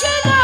Krishna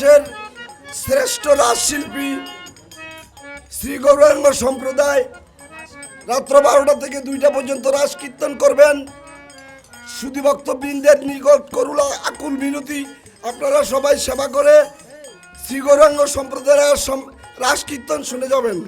বাংলাদেশের শ্রেষ্ঠ রাজশিল্পী শ্রী গৌরাঙ্গ সম্প্রদায় রাত্র বারোটা থেকে দুইটা পর্যন্ত রাস কীর্তন করবেন। শুধু ভক্তবৃন্দের নিকট করুলা আকুল মিনতি আপনারা সবাই সেবা করে শ্রী গৌরাঙ্গ সম্প্রদায়ের সম- রাস কীর্তন শুনে যাবেন।